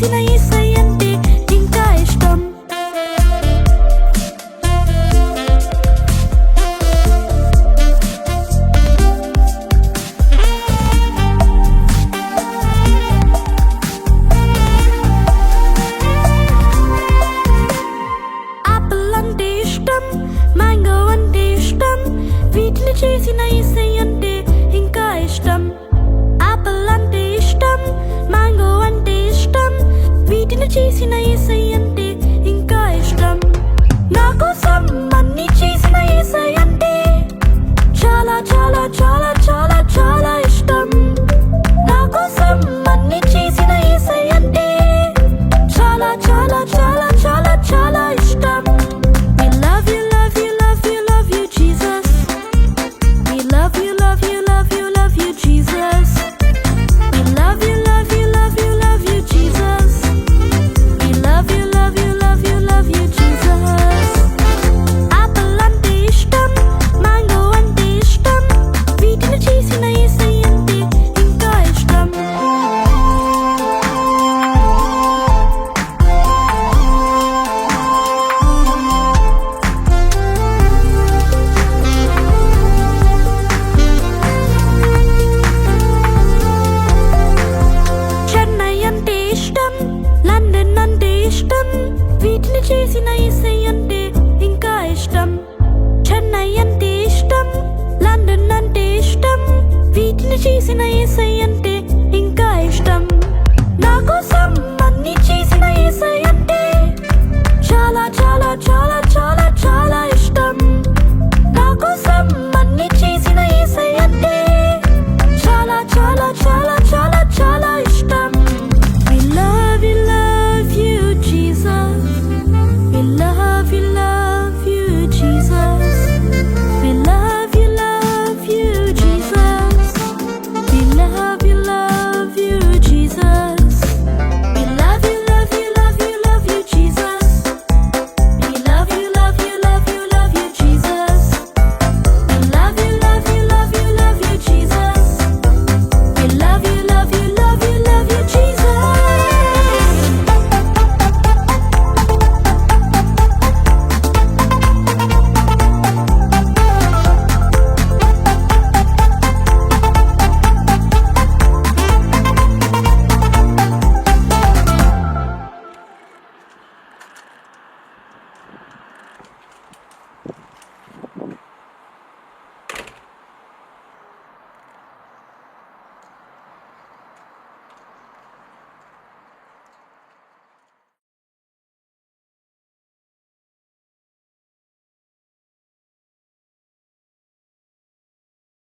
Ensina isso. చేసిన ఇసై అంటే ఇంకా ఇష్టం. చెన్నై అంటే ఇష్టం లండన్ అంటే ఇష్టం. వీటిని చేసిన ఇసై అంటే